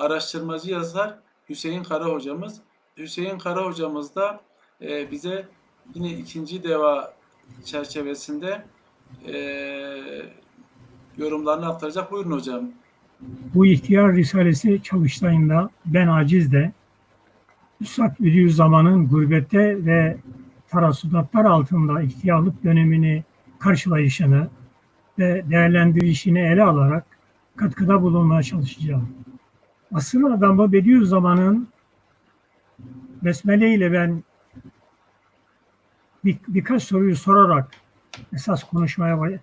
araştırmacı yazar Hüseyin Kara hocamız. Hüseyin Kara hocamız da e, bize yine ikinci deva çerçevesinde e, yorumlarını aktaracak. Buyurun hocam. Bu ihtiyar risalesi çalıştayında ben aciz de Üstad Bediüzzaman'ın gurbette ve tarasudatlar altında ihtiyarlık dönemini karşılayışını ve değerlendirişini ele alarak katkıda bulunmaya çalışacağım. Asıl adamı Bediüzzaman'ın Besmele ile ben bir, birkaç soruyu sorarak esas konuşmaya ba-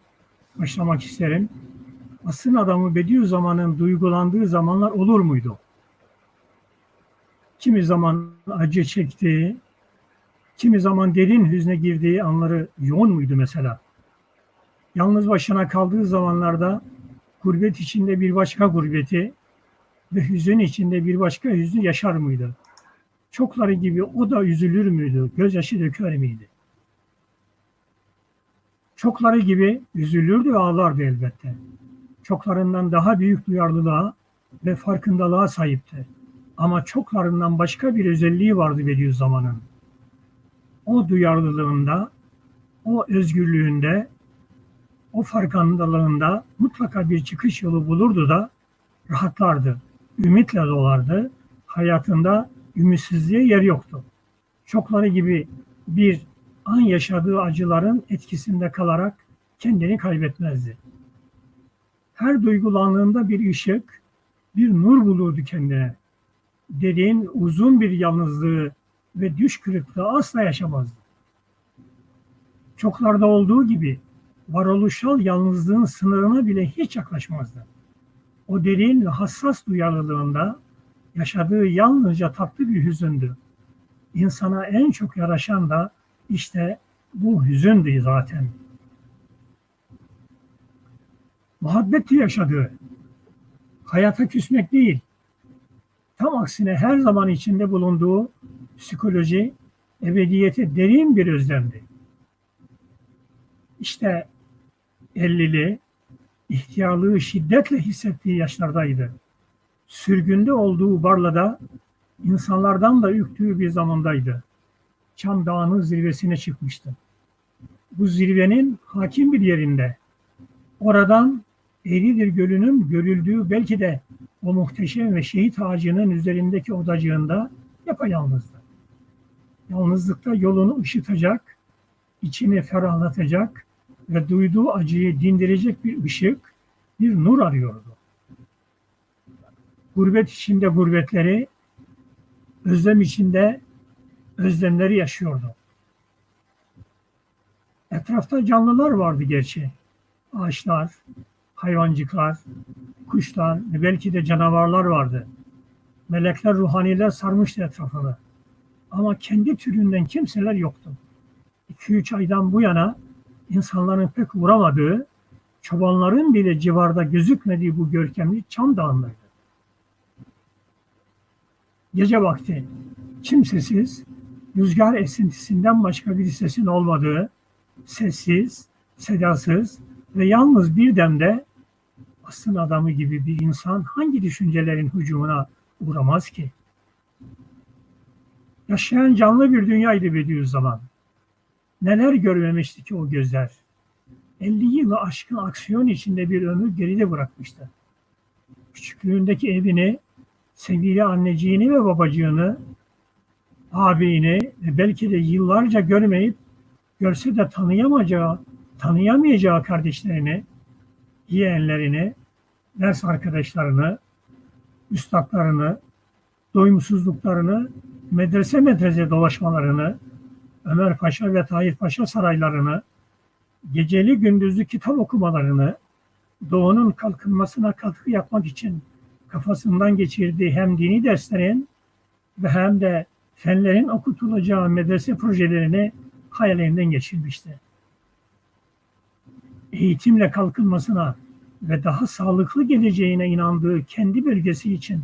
başlamak isterim. Asıl adamı Bediüzzaman'ın duygulandığı zamanlar olur muydu? Kimi zaman acı çektiği, kimi zaman derin hüzne girdiği anları yoğun muydu mesela? Yalnız başına kaldığı zamanlarda gurbet içinde bir başka gurbeti ve hüzün içinde bir başka hüznü yaşar mıydı? Çokları gibi o da üzülür müydü? Gözyaşı döker miydi? Çokları gibi üzülürdü ve ağlardı elbette. Çoklarından daha büyük duyarlılığa ve farkındalığa sahipti. Ama çoklarından başka bir özelliği vardı Bediüzzaman'ın. O duyarlılığında, o özgürlüğünde, o farkındalığında mutlaka bir çıkış yolu bulurdu da rahatlardı, ümitle dolardı. Hayatında ümitsizliğe yer yoktu. Çokları gibi bir an yaşadığı acıların etkisinde kalarak kendini kaybetmezdi. Her duygulandığında bir ışık, bir nur bulurdu kendine. Derin, uzun bir yalnızlığı ve düş kırıklığı asla yaşamazdı. Çoklarda olduğu gibi varoluşsal yalnızlığın sınırına bile hiç yaklaşmazdı. O derin ve hassas duyarlılığında yaşadığı yalnızca tatlı bir hüzündü. İnsana en çok yaraşan da işte bu hüzündü zaten. Muhabbeti yaşadığı, hayata küsmek değil, tam aksine her zaman içinde bulunduğu psikoloji, ebediyete derin bir özlemdi. İşte 50'li, ihtiyarlığı şiddetle hissettiği yaşlardaydı. Sürgünde olduğu Barla'da insanlardan da ürktüğü bir zamandaydı. Çam Dağı'nın zirvesine çıkmıştı. Bu zirvenin hakim bir yerinde. Oradan Eğridir Gölü'nün görüldüğü belki de o muhteşem ve şehit ağacının üzerindeki odacığında yapayalnızdı. Yalnızlıkta yolunu ışıtacak, içini ferahlatacak ve duyduğu acıyı dindirecek bir ışık, bir nur arıyordu. Gurbet içinde gurbetleri, özlem içinde özlemleri yaşıyordu. Etrafta canlılar vardı gerçi. Ağaçlar, hayvancıklar, kuşlar ve belki de canavarlar vardı. Melekler, ruhaniler sarmıştı etrafını. Ama kendi türünden kimseler yoktu. 2-3 aydan bu yana insanların pek uğramadığı, çobanların bile civarda gözükmediği bu görkemli Çam Dağı'ndaydı. Gece vakti kimsesiz, rüzgar esintisinden başka bir sesin olmadığı, sessiz, sedasız ve yalnız bir demde asıl adamı gibi bir insan hangi düşüncelerin hücumuna uğramaz ki? Yaşayan canlı bir dünyaydı Bediüzzaman. Neler görmemişti ki o gözler. 50 yılı aşkın aksiyon içinde bir ömür geride bırakmıştı. Küçüklüğündeki evini, sevgili anneciğini ve babacığını, abini ve belki de yıllarca görmeyip görse de tanıyamayacağı, tanıyamayacağı kardeşlerini, yeğenlerini, ders arkadaşlarını, üstadlarını, doyumsuzluklarını, medrese medrese dolaşmalarını, Ömer Paşa ve Tahir Paşa saraylarını, geceli gündüzlü kitap okumalarını, doğunun kalkınmasına katkı yapmak için kafasından geçirdiği hem dini derslerin ve hem de fenlerin okutulacağı medrese projelerini hayalinden geçirmişti. Eğitimle kalkınmasına ve daha sağlıklı geleceğine inandığı kendi bölgesi için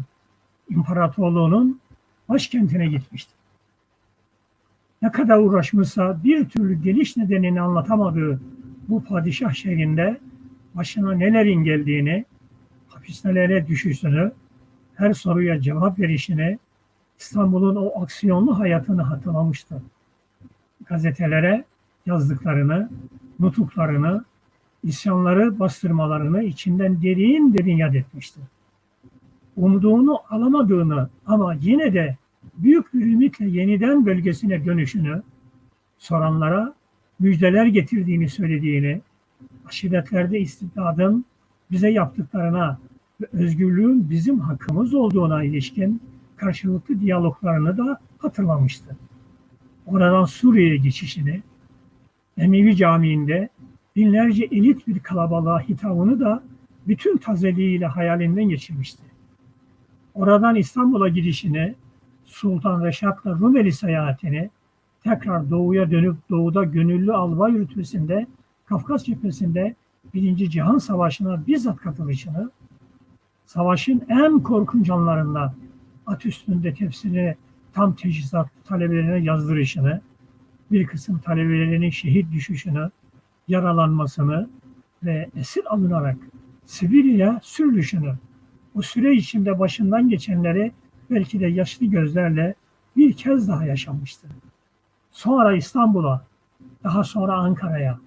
imparatorluğunun başkentine gitmişti. Ne kadar uğraşmışsa bir türlü geliş nedenini anlatamadığı bu padişah şehrinde başına nelerin geldiğini, hapishanelere düşüşünü, her soruya cevap verişini, İstanbul'un o aksiyonlu hayatını hatırlamıştı. Gazetelere yazdıklarını, nutuklarını, isyanları, bastırmalarını içinden derin derin yad etmişti. Umduğunu alamadığını ama yine de büyük bir ümitle yeniden bölgesine dönüşünü, soranlara müjdeler getirdiğini söylediğini, aşiretlerde istibdadın bize yaptıklarına ve özgürlüğün bizim hakkımız olduğuna ilişkin karşılıklı diyaloglarını da hatırlamıştı. Oradan Suriye'ye geçişini, Emevi Camii'nde binlerce elit bir kalabalığa hitabını da bütün tazeliğiyle hayalinden geçirmişti. Oradan İstanbul'a gidişini, Sultan Reşat'la Rumeli seyahatini, tekrar doğuya dönüp doğuda gönüllü albay rütbesinde Kafkas cephesinde Birinci Cihan Savaşı'na bizzat katılışını, savaşın en korkunç anlarında at üstünde tefsirini tam teçhizat talebelerine yazdırışını, bir kısım talebelerinin şehit düşüşünü, yaralanmasını ve esir alınarak Sibirya'ya sürülüşünü, bu süre içinde başından geçenleri belki de yaşlı gözlerle bir kez daha yaşamıştı. Sonra İstanbul'a, daha sonra Ankara'ya,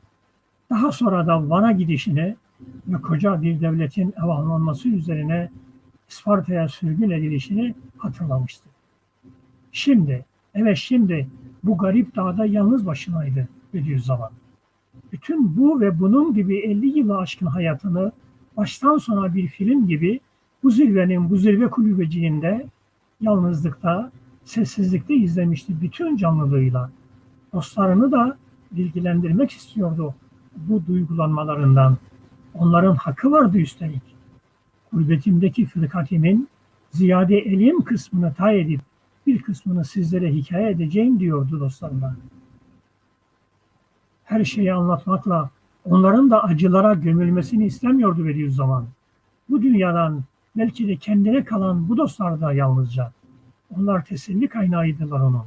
daha sonra da Van'a gidişini ve koca bir devletin evahlanması üzerine Isparta'ya sürgün edilişini hatırlamıştı. Şimdi, evet şimdi bu garip dağda yalnız başınaydı Bediüzzaman. Bütün bu ve bunun gibi 50 yılı aşkın hayatını baştan sona bir film gibi bu zirvenin bu zirve kulübeciğinde yalnızlıkta, sessizlikte izlemişti bütün canlılığıyla. Dostlarını da bilgilendirmek istiyordu bu duygulanmalarından. Onların hakkı vardı üstelik. Gurbetimdeki fırkatimin ziyade elim kısmını tay edip bir kısmını sizlere hikaye edeceğim diyordu dostlarına. Her şeyi anlatmakla onların da acılara gömülmesini istemiyordu Bediüzzaman. Bu dünyadan belki de kendine kalan bu dostlar da yalnızca. Onlar teselli kaynağıydılar onun.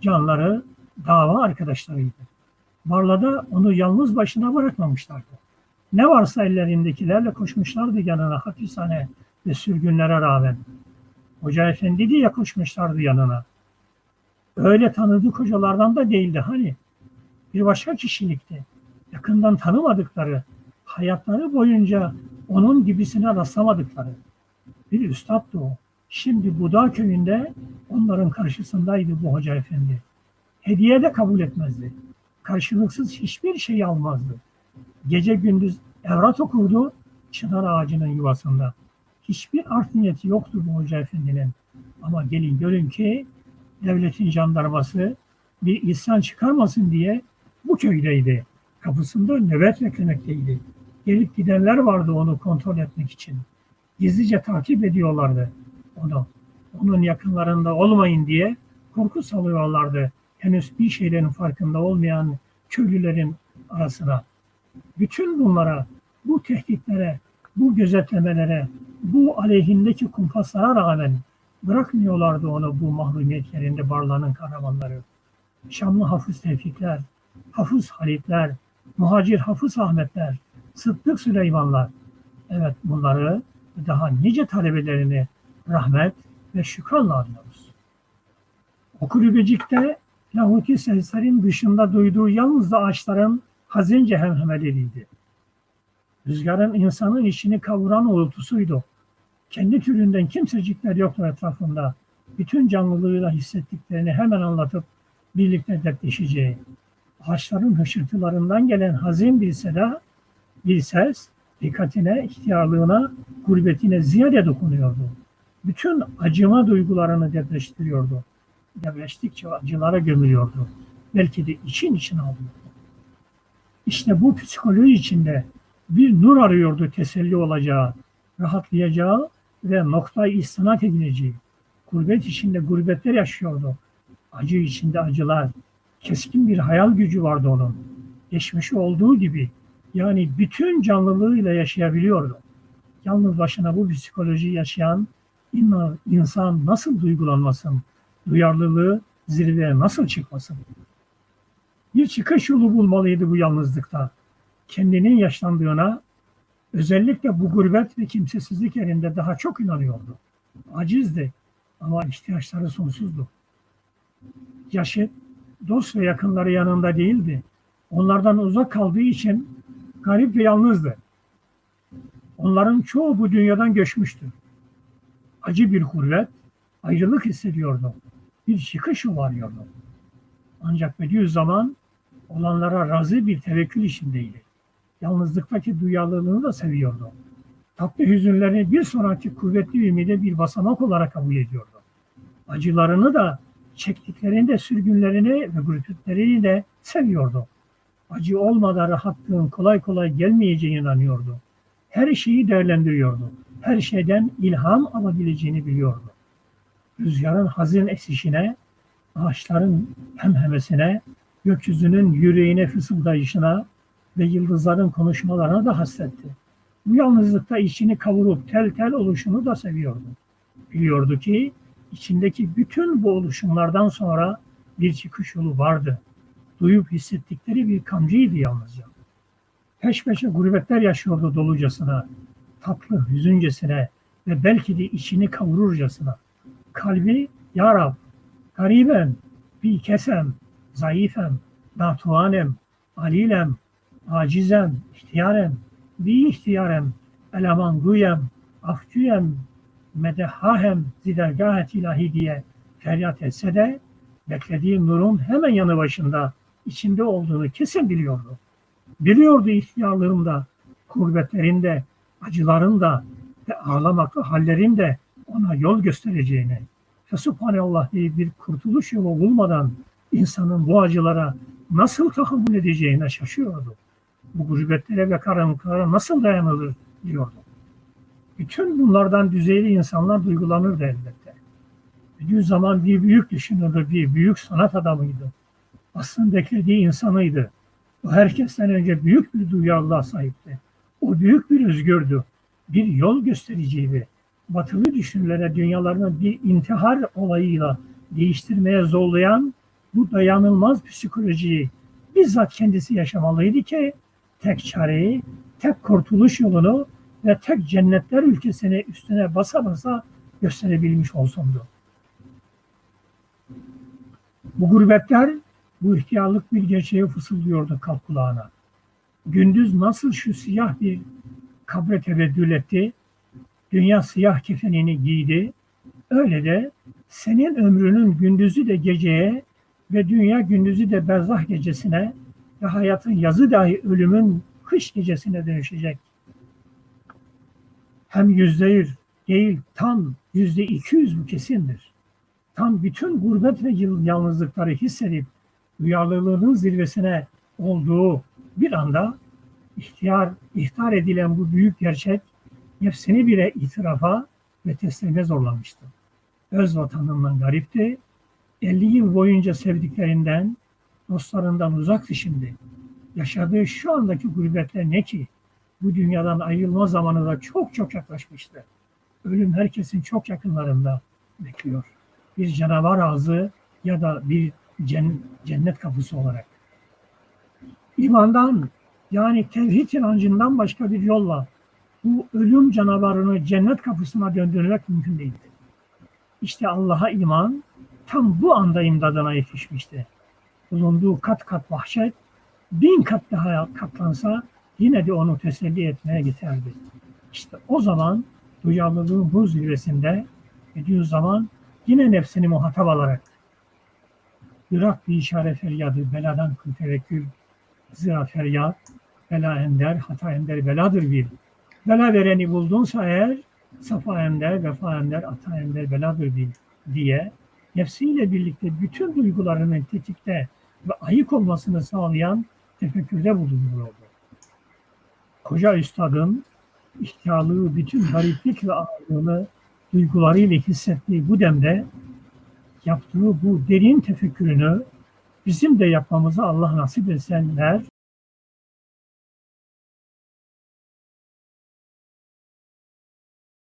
Canları dava arkadaşlarıydı. Barla'da onu yalnız başına bırakmamışlardı. Ne varsa ellerindekilerle koşmuşlardı yanına hapishane ve sürgünlere rağmen. Hoca Efendi diye koşmuşlardı yanına. Öyle tanıdık hocalardan da değildi hani. Bir başka kişilikti. Yakından tanımadıkları, hayatları boyunca onun gibisine rastlamadıkları. Bir üstattı o. Şimdi Buda köyünde onların karşısındaydı bu hoca efendi. Hediye de kabul etmezdi. Karşılıksız hiçbir şey almazdı. Gece gündüz evrat okurdu çınar ağacının yuvasında. Hiçbir art niyeti yoktu bu hoca efendinin. Ama gelin görün ki devletin jandarması bir isyan çıkarmasın diye bu köydeydi. Kapısında nöbet beklemekteydi. Gelip gidenler vardı onu kontrol etmek için. Gizlice takip ediyorlardı onu. Onun yakınlarında olmayın diye korku salıyorlardı. Henüz bir şeylerin farkında olmayan köylülerin arasına. Bütün bunlara, bu tehditlere, bu gözetlemelere, bu aleyhindeki kumpaslara rağmen bırakmıyorlardı onu bu mahrumiyetlerinde barlanın kahramanları. Şamlı Hafız Tevfikler, Hafız Halitler, Muhacir Hafız Ahmetler, Sıddık Süleymanlar. Evet bunları daha nice talebelerini rahmet ve şükranla anıyoruz. O kulübecikte Lahuti seslerin dışında duyduğu yalnız da ağaçların hazince hemhemeleriydi. Rüzgarın insanın içini kavuran uğultusuydu. Kendi türünden kimsecikler yoktu etrafında. Bütün canlılığıyla hissettiklerini hemen anlatıp birlikte dertleşeceği. Ağaçların hışırtılarından gelen hazin bir seda, bir ses, dikkatine, ihtiyarlığına, gurbetine ziyade dokunuyordu. Bütün acıma duygularını depreştiriyordu. Depreştikçe acılara gömülüyordu. Belki de için için alıyordu. İşte bu psikoloji içinde bir nur arıyordu teselli olacağı, rahatlayacağı ve noktayı istinat edileceği. Gurbet içinde gurbetler yaşıyordu. Acı içinde acılar. Keskin bir hayal gücü vardı onun. Geçmişi olduğu gibi yani bütün canlılığıyla yaşayabiliyordu. Yalnız başına bu psikolojiyi yaşayan insan nasıl duygulanmasın? Duyarlılığı zirveye nasıl çıkmasın? Bir çıkış yolu bulmalıydı bu yalnızlıkta. Kendinin yaşlandığına, özellikle bu gurbet ve kimsesizlik yerinde daha çok inanıyordu. Acizdi ama ihtiyaçları sonsuzdu. Yaşı dost ve yakınları yanında değildi. Onlardan uzak kaldığı için garip ve yalnızdı. Onların çoğu bu dünyadan göçmüştü. Acı bir hurvet, ayrılık hissediyordu. Bir çıkış umarıyordu. Ancak Bediüzzaman olanlara razı bir tevekkül içindeydi. Yalnızlıktaki duyarlılığını da seviyordu. Tatlı hüzünlerini bir sonraki kuvvetli ümide bir basamak olarak kabul ediyordu. Acılarını da çektiklerini de sürgünlerini ve gurbetlerini de seviyordu. Acı olmadan rahatlığın kolay kolay gelmeyeceğine inanıyordu. Her şeyi değerlendiriyordu. Her şeyden ilham alabileceğini biliyordu. Rüzgarın hazin esişine, ağaçların hemhemesine, gökyüzünün yüreğine fısıldayışına ve yıldızların konuşmalarına da hasretti. Bu yalnızlıkta içini kavurup tel tel oluşunu da seviyordu. Biliyordu ki içindeki bütün bu oluşumlardan sonra bir çıkış yolu vardı. Duyup hissettikleri bir kancıydı yalnızca. Peş peşe gurbetler yaşıyordu dolucasına, tatlı hüzüncesine ve belki de içini kavururcasına. Kalbi, Ya Rab, gariben, bir kesem, zayıfem, natuanem, alilem, acizem, ihtiyarem, bi ihtiyarem, eleman guyem, afcüyem, medehahem zidergahet ilahi diye feryat etse de beklediği nurun hemen yanı başında içinde olduğunu kesin biliyordu. Biliyordu ihtiyarlığında, kurbetlerinde, acılarında ve ağlamaklı hallerinde ona yol göstereceğini ve subhanallah diye bir kurtuluş yolu bulmadan insanın bu acılara nasıl tahammül edeceğine şaşıyordu. Bu gurbetlere ve karanlıklara nasıl dayanılır diyordu. Bütün bunlardan düzeyli insanlar duygulanırdı elbette. Bediüzzaman bir büyük düşünürdü, bir büyük sanat adamıydı. Aslında beklediği insanıydı. O herkesten önce büyük bir duyarlılığa sahipti. O büyük bir özgürdü. Bir yol göstericiydi. Batılı düşünülere dünyalarını bir intihar olayıyla değiştirmeye zorlayan bu dayanılmaz psikolojiyi bizzat kendisi yaşamalıydı ki tek çareyi, tek kurtuluş yolunu ve tek cennetler ülkesini üstüne basa basa gösterebilmiş olsundu. Bu gurbetler bu ihtiyarlık bir gerçeği fısıldıyordu kalp kulağına. Gündüz nasıl şu siyah bir kabre teveddül etti, dünya siyah kefenini giydi, öyle de senin ömrünün gündüzü de geceye ve dünya gündüzü de berzah gecesine ve hayatın yazı dahi ölümün kış gecesine dönüşecek. Hem yüzde yüz değil tam yüzde iki yüz bu kesindir. Tam bütün gurbet ve yalnızlıkları hissedip duyarlılığının zirvesine olduğu bir anda ihtiyar, ihtar edilen bu büyük gerçek nefsini bile itirafa ve teslime zorlamıştı. Öz vatanından garipti, 50 yıl boyunca sevdiklerinden, dostlarından uzaktı şimdi. Yaşadığı şu andaki gurbetle ne ki? Bu dünyadan ayrılma zamanı da çok çok yaklaşmıştı. Ölüm herkesin çok yakınlarında bekliyor. Bir canavar ağzı ya da bir cennet kapısı olarak. İmandan yani tevhid inancından başka bir yolla bu ölüm canavarını cennet kapısına döndürmek mümkün değildi. İşte Allah'a iman tam bu anda imdadına yetişmişti. Bulunduğu kat kat vahşet bin kat daha katlansa yine de onu teselli etmeye yeterdi. İşte o zaman duyarlılığın bu zirvesinde Bediüzzaman yine nefsini muhatap alarak Irak bir işaret feryadı beladan kıl tevekkül zira feryat bela ender hata ender beladır bir bela vereni buldunsa eğer safa ender vefa ender ata ender beladır bir diye nefsiyle birlikte bütün duygularının tetikte ve ayık olmasını sağlayan tefekkürde bulunuyordu. Koca üstadın ihtiyarlığı bütün gariplik ve ağırlığını duygularıyla hissettiği bu demde yaptığı bu derin tefekkürünü bizim de yapmamızı Allah nasip etsenler